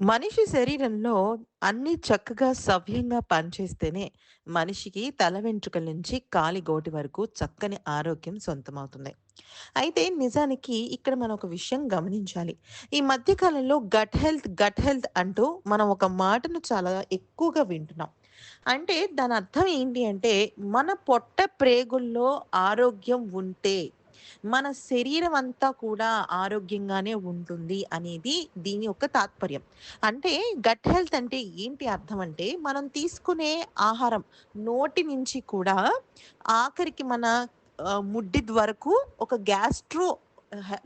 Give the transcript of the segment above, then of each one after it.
మనిషి శరీరంలో అన్ని చక్కగా సవ్యంగా పనిచేస్తేనే మనిషికి తల వెంట్రుకల నుంచి కాలి గోటి వరకు చక్కని ఆరోగ్యం సొంతమవుతుంది. అయితే నిజానికి ఇక్కడ మనం ఒక విషయం గమనించాలి. ఈ మధ్య కాలంలో గట్ హెల్త్, గట్ హెల్త్ అంటూ మనం ఒక మాటను చాలా ఎక్కువగా వింటున్నాం. అంటే దాని అర్థం ఏంటి అంటే మన పొట్ట ప్రేగుల్లో ఆరోగ్యం ఉంటే మన శరీరం అంతా కూడా ఆరోగ్యంగానే ఉంటుంది అనేది దీని యొక్క తాత్పర్యం. అంటే గట్ హెల్త్ అంటే ఏంటి అర్థం అంటే మనం తీసుకునే ఆహారం నోటి నుంచి కూడా ఆఖరికి మన ముడ్డి వరకు ఒక గ్యాస్ట్రో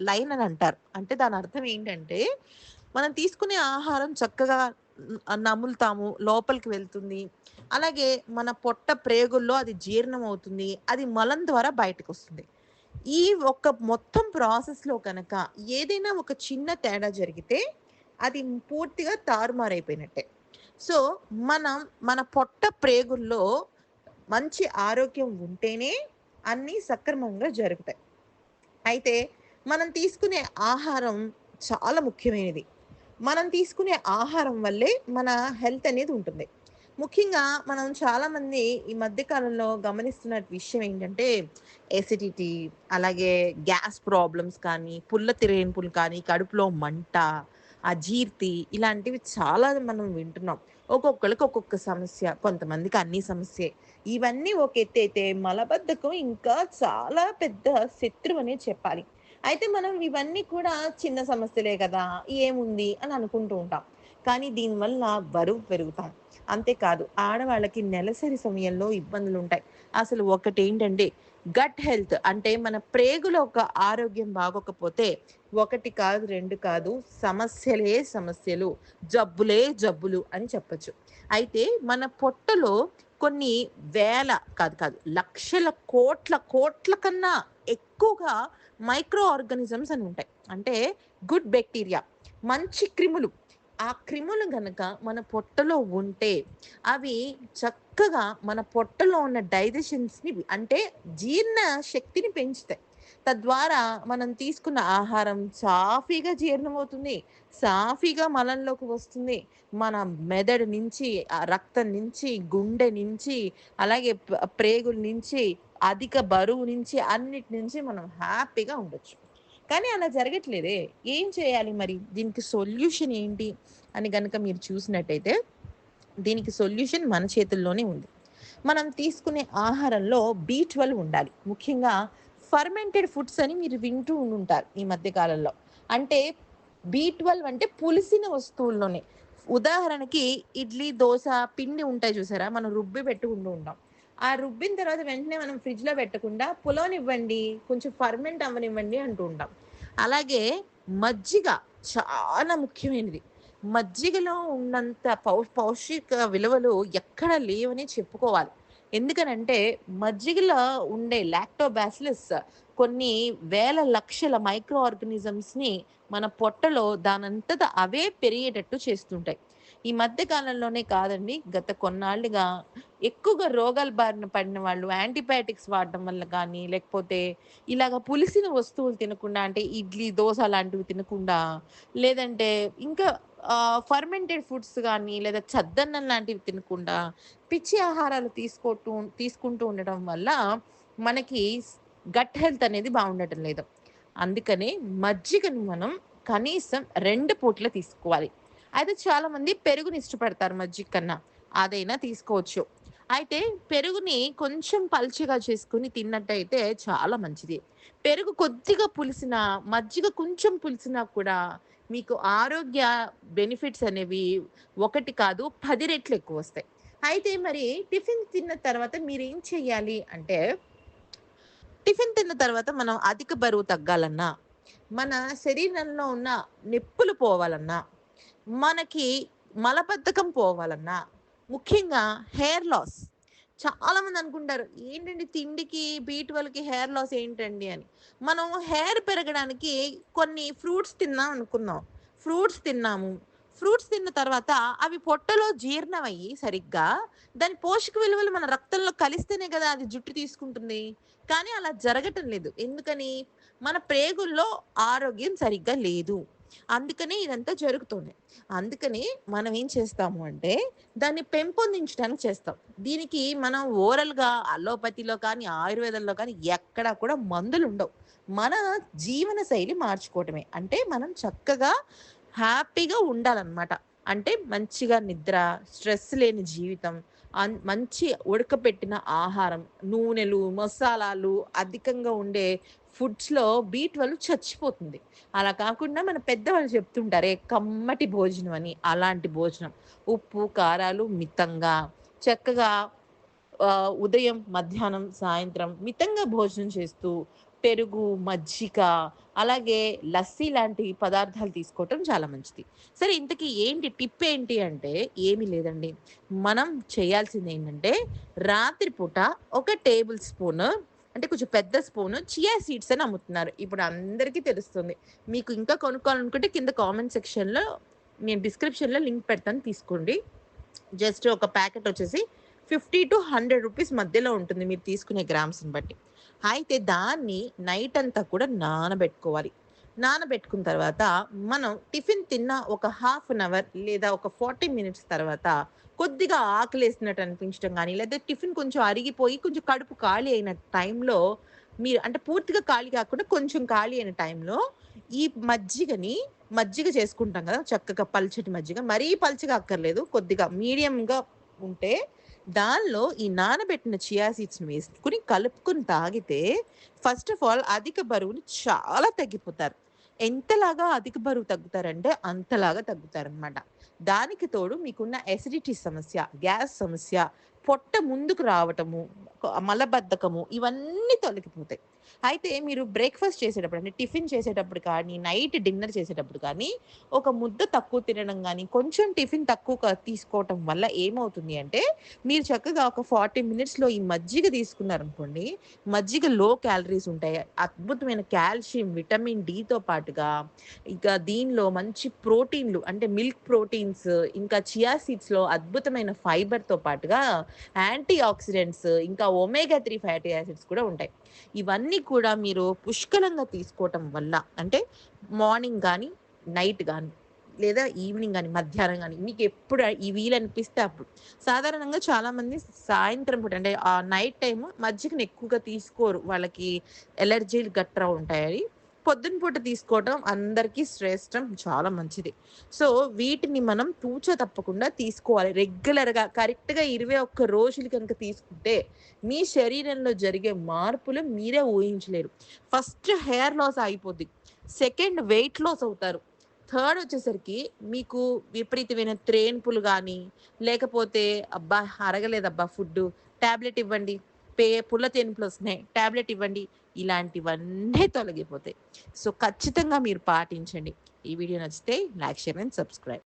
లైన్ అని అంటారు. అంటే దాని అర్థం ఏంటంటే మనం తీసుకునే ఆహారం చక్కగా నములుతాము. లోపలికి వెళ్తుంది. అలాగే మన పొట్ట ప్రేగుల్లో అది జీర్ణం అవుతుంది. అది మలం ద్వారా బయటకొస్తుంది. ఈ ఒక్క మొత్తం ప్రాసెస్‌లో కనుక ఏదైనా ఒక చిన్న తేడా జరిగితే అది పూర్తిగా తారుమారైపోయినట్టే. సో, మనం మన పొట్ట ప్రేగుల్లో మంచి ఆరోగ్యం ఉంటేనే అన్నీ సక్రమంగా జరుగుతాయి. అయితే మనం తీసుకునే ఆహారం చాలా ముఖ్యమైనది. మనం తీసుకునే ఆహారం వల్లే మన హెల్త్ అనేది ఉంటుంది. ముఖ్యంగా మనం చాలామంది ఈ మధ్య కాలంలో గమనిస్తున్న విషయం ఏంటంటే ఎసిడిటీ, అలాగే గ్యాస్ ప్రాబ్లమ్స్ కానీ, పుల్ల తిరేన్పులు కానీ, కడుపులో మంట, అజీర్తి ఇలాంటివి చాలా మనం వింటున్నాం. ఒక్కొక్కరికి ఒక్కొక్క సమస్య. కొంతమందికి అన్ని సమస్యే. ఇవన్నీ ఒక ఎత్తైతే మలబద్ధకం ఇంకా చాలా పెద్ద శత్రువు అనే చెప్పాలి. అయితే మనం ఇవన్నీ కూడా చిన్న సమస్యలే కదా! ఏముంది అని అనుకుంటూ ఉంటాం. కానీ దీనివల్ల బరువు పెరుగుతాం. అంతేకాదు ఆడవాళ్ళకి నెలసరి సమయంలో ఇబ్బందులు ఉంటాయి అసలు ఒకటేంటంటే గట్ హెల్త్ అంటే మన ప్రేగుల ఒక ఆరోగ్యం బాగోకపోతే ఒకటి కాదు, రెండు కాదు సమస్యలే సమస్యలు, జబ్బులే జబ్బులు అని చెప్పొచ్చు. అయితే మన పొట్టలో కొన్ని వేల కాదు కాదు లక్షల కోట్ల కోట్ల కన్నా ఎక్కువగా మైక్రో ఆర్గానిజమ్స్ అని ఉంటాయి. అంటే గుడ్ బ్యాక్టీరియా మంచి క్రిములు. ఆ క్రిములు గనక మన పొట్టలో ఉంటే అవి చక్కగా మన పొట్టలో ఉన్న డైజెషన్స్‌ని అంటే జీర్ణ శక్తిని పెంచుతాయి. తద్వారా మనం తీసుకున్న ఆహారం సాఫీగా జీర్ణమవుతుంది. సాఫీగా మలంలోకి వస్తుంది. మన మెదడు నుంచి, రక్తం నుంచి, గుండె నుంచి, అలాగే ప్రేగుల నుంచి, అధిక బరువు నుంచి అన్నిటి నుంచి మనం హ్యాపీగా ఉండొచ్చు. కానీ అలా జరగట్లేదే! ఏం చేయాలి మరి? దీనికి సొల్యూషన్ ఏంటి? అని కనుక మీరు చూసినట్టయితే దీనికి సొల్యూషన్ మన చేతుల్లోనే ఉంది. మనం తీసుకునే ఆహారంలో బి12 ఉండాలి. ముఖ్యంగా ఫర్మెంటెడ్ ఫుడ్స్ అని మీరు వింటూ ఉండుంటారు ఈ మధ్య కాలంలో. అంటే బి12 అంటే పులిసిన వస్తువుల్లోనే. ఉదాహరణకి ఇడ్లీ, దోశ పిండి ఉంటాయి చూసారా? మనం రుబ్బి పెట్టుకుంటూ ఉంటాం. ఆ రుబ్బిన తర్వాత వెంటనే మనం ఫ్రిడ్జ్‌లో పెట్టకుండా పులవనివ్వండి, కొంచెం ఫర్మెంట్ అవ్వనివ్వండి అంటూ ఉంటాం. అలాగే మజ్జిగ చాలా ముఖ్యమైనది. మజ్జిగలో ఉన్నంత పౌ పౌష్టిక విలువలు ఎక్కడ లేవని చెప్పుకోవాలి. ఎందుకనంటే మజ్జిగలో ఉండే లాక్టోబాసిలస్ కొన్ని వేల లక్షల మైక్రో ఆర్గానిజమ్స్‌ని మన పొట్టలో దానంతట అవే పెరిగేటట్టు చేస్తుంటాయి. ఈ మధ్య కాలంలోనే కాదండి గత కొన్నాళ్ళుగా ఎక్కువగా రోగాల బారిన పడిన వాళ్ళు యాంటీబయాటిక్స్ వాడడం వల్ల కానీ లేకపోతే ఇలాగ పులిసిన వస్తువులు తినకుండా అంటే ఇడ్లీ, దోశ లాంటివి తినకుండా లేదంటే ఇంకా ఫర్మెంటెడ్ ఫుడ్స్ కానీ లేదా చద్దన్నం లాంటివి తినకుండా పిచ్చి ఆహారాలు తీసుకోటూ తీసుకుంటూ ఉండడం వల్ల మనకి గట్ హెల్త్ అనేది బాగుండటం లేదు. అందుకనే మజ్జిగను మనం కనీసం రెండు పూట్ల తీసుకోవాలి. అయితే చాలామంది పెరుగుని ఇష్టపడతారు మజ్జిగ కన్నా. అదైనా తీసుకోవచ్చు. అయితే పెరుగుని కొంచెం పల్చగా చేసుకొని తిన్నట్టయితే చాలా మంచిది. పెరుగు కొద్దిగా పులిసినా, మజ్జిగ కొంచెం పులిసినా కూడా మీకు ఆరోగ్య బెనిఫిట్స్ అనేవి ఒకటి కాదు పది రెట్లు ఎక్కువ వస్తాయి అయితే మరి టిఫిన్ తిన్న తర్వాత మీరు ఏం చేయాలి అంటే టిఫిన్ తిన్న తర్వాత మనం అధిక బరువు తగ్గాలన్నా, మన శరీరంలో ఉన్న నొప్పులు పోవాలన్నా, మనకి మలబద్ధకం పోవాలన్నా, ముఖ్యంగా హెయిర్ లాస్ చాలా మంది అనుకుంటారు ఏంటండి తిండికి, బి12కి హెయిర్ లాస్ ఏంటండి అని. మనం హెయిర్ పెరగడానికి కొన్ని ఫ్రూట్స్ తిన్నాం అనుకుందాం ఫ్రూట్స్ తిన్నాము. ఫ్రూట్స్ తిన్న తర్వాత అవి పొట్టలో జీర్ణమయ్యి సరిగ్గా దాని పోషక విలువలు మన రక్తంలో కలిస్తేనే కదా అది జుట్టు తీసుకుంటుంది. కానీ అలా జరగటం లేదు. ఎందుకని? మన ప్రేగుల్లో ఆరోగ్యం సరిగ్గా లేదు. అందుకనే ఇదంతా జరుగుతుంది. అందుకని మనం ఏం చేస్తాము అంటే దాన్ని పెంపొందించడానికి చేస్తాం. దీనికి మనం ఓరల్‌గా అలోపతిలో కానీ, ఆయుర్వేదంలో కానీ ఎక్కడా కూడా మందులు ఉండవు మన జీవన శైలి మార్చుకోవటమే. అంటే మనం చక్కగా హ్యాపీగా ఉండాలన్నమాట అంటే మంచిగా నిద్ర, స్ట్రెస్ లేని జీవితం, అన్ మంచి ఉడకపెట్టిన ఆహారం, నూనెలు, మసాలాలు అధికంగా ఉండే ఫుడ్స్‌లో బి12 చచ్చిపోతుంది. అలా కాకుండా మన పెద్దవాళ్ళు చెప్తుంటారే కమ్మటి భోజనం అని. అలాంటి భోజనం. ఉప్పు, కారాలు మితంగా, చక్కగా ఉదయం, మధ్యాహ్నం, సాయంత్రం మితంగా భోజనం చేస్తూ, పెరుగు, మజ్జిక, అలాగే లస్సీ లాంటి పదార్థాలు తీసుకోవటం చాలా మంచిది. సరే ఇంతకీ ఏంటి టిప్ ఏంటి అంటే ఏమీ లేదండి. మనం చేయాల్సింది ఏంటంటే రాత్రిపూట ఒక టేబుల్ స్పూన్ అంటే కొంచెం పెద్ద స్పూను చియా సీడ్స్ అని అమ్ముతున్నారు. ఇప్పుడు అందరికీ తెలుస్తుంది. మీకు ఇంకా కొనుక్కోవాలనుకుంటే కింద కామెంట్ సెక్షన్‌లో నేను డిస్క్రిప్షన్‌లో లింక్ పెడతాను తీసుకోండి. జస్ట్ ఒక ప్యాకెట్ వచ్చేసి 50-100 రూపీస్ మధ్యలో ఉంటుంది మీరు తీసుకునే గ్రామ్స్‌ని బట్టి. అయితే దాన్ని నైట్ అంతా కూడా నానబెట్టుకోవాలి. నానబెట్టుకున్న తర్వాత మనం టిఫిన్ తిన్న ఒక హాఫ్ అన్ అవర్ లేదా ఒక 40 మినిట్స్ తర్వాత కొద్దిగా ఆకలేసినట్టు అనిపించడం కానీ లేదా టిఫిన్ కొంచెం అరిగిపోయి కొంచెం కడుపు ఖాళీ అయిన టైంలో మీరు అంటే పూర్తిగా ఖాళీ కాకుండా కొంచెం ఖాళీ అయిన టైంలో ఈ మజ్జిగని మజ్జిగ చేసుకుంటాం కదా! చక్కగా పల్చటి మజ్జిగ. మరీ పల్చగా అక్కర్లేదు. కొద్దిగా మీడియంగా ఉంటే దానిలో ఈ నానబెట్టిన చియా సీడ్స్‌ని వేసుకొని కలుపుకొని తాగితే ఫస్ట్ ఆఫ్ ఆల్ అధిక బరువుని చాలా తగ్గిపోతారు. ఎంతలాగా అధిక బరువు తగ్గుతారంటే అంతలాగా తగ్గుతారనమాట. దానికి తోడు మీకున్న ఎసిడిటీ సమస్య, గ్యాస్ సమస్య, పొట్ట ముందుకు రావటము, మలబద్ధకము ఇవన్నీ తొలగిపోతాయి. అయితే మీరు బ్రేక్‌ఫాస్ట్ చేసేటప్పుడు అంటే టిఫిన్ చేసేటప్పుడు కానీ, నైట్ డిన్నర్ చేసేటప్పుడు కానీ ఒక ముద్ద తక్కువ తినడం కానీ కొంచెం టిఫిన్ తక్కువ తీసుకోవటం వల్ల ఏమవుతుంది అంటే మీరు చక్కగా ఒక 40 మినిట్స్‌లో ఈ మజ్జిగ తీసుకున్నారనుకోండి, మజ్జిగ లో క్యాలరీస్ ఉంటాయి. అద్భుతమైన కాల్షియం, విటమిన్ డితో పాటుగా ఇక దీనిలో మంచి ప్రోటీన్‌లు అంటే మిల్క్ ప్రోటీన్స్, ఇంకా చియా సీడ్స్‌లో అద్భుతమైన ఫైబర్‌తో పాటుగా యాంటీ ఆక్సిడెంట్స్, ఇంకా ఒమేగా త్రీ ఫ్యాటీ యాసిడ్స్ కూడా ఉంటాయి. ఇవన్నీ కూడా మీరు పుష్కలంగా తీసుకోవటం వల్ల అంటే మార్నింగ్ కానీ నైట్ కానీ లేదా ఈవినింగ్ కానీ మధ్యాహ్నం కానీ మీకు ఎప్పుడు ఈ వీలు అనిపిస్తే అప్పుడు. సాధారణంగా చాలామంది సాయంత్రం పూట అంటే ఆ నైట్ టైం మజ్జిగను ఎక్కువగా తీసుకోరు. వాళ్ళకి ఎలర్జీలు గట్రా ఉంటాయని. పొద్దున పూట తీసుకోవటం అందరికీ శ్రేష్టం. చాలా మంచిది. సో, వీటిని మనం తూచ తప్పకుండా తీసుకోవాలి. రెగ్యులర్‌గా కరెక్ట్‌గా 21 రోజులు కనుక తీసుకుంటే మీ శరీరంలో జరిగే మార్పులు మీరే ఊహించలేరు. ఫస్ట్ హెయిర్ లాస్ ఆగిపోద్ది. సెకండ్ వెయిట్ లాస్ అవుతారు. థర్డ్ వచ్చేసరికి మీకు విపరీతమైన త్రేన్పులు కానీ లేకపోతే అబ్బా! అరగలేదబ్బా ఫుడ్డు టాబ్లెట్ ఇవ్వండి. పే పుల్ల తేన్పులొస్తున్నాయి. టాబ్లెట్ ఇవ్వండి. ఇలాంటివన్నీ తొలగిపోతాయి. సో, ఖచ్చితంగా మీరు పాటించండి. ఈ వీడియో నచ్చితే లైక్, షేర్ అండ్ సబ్స్క్రైబ్.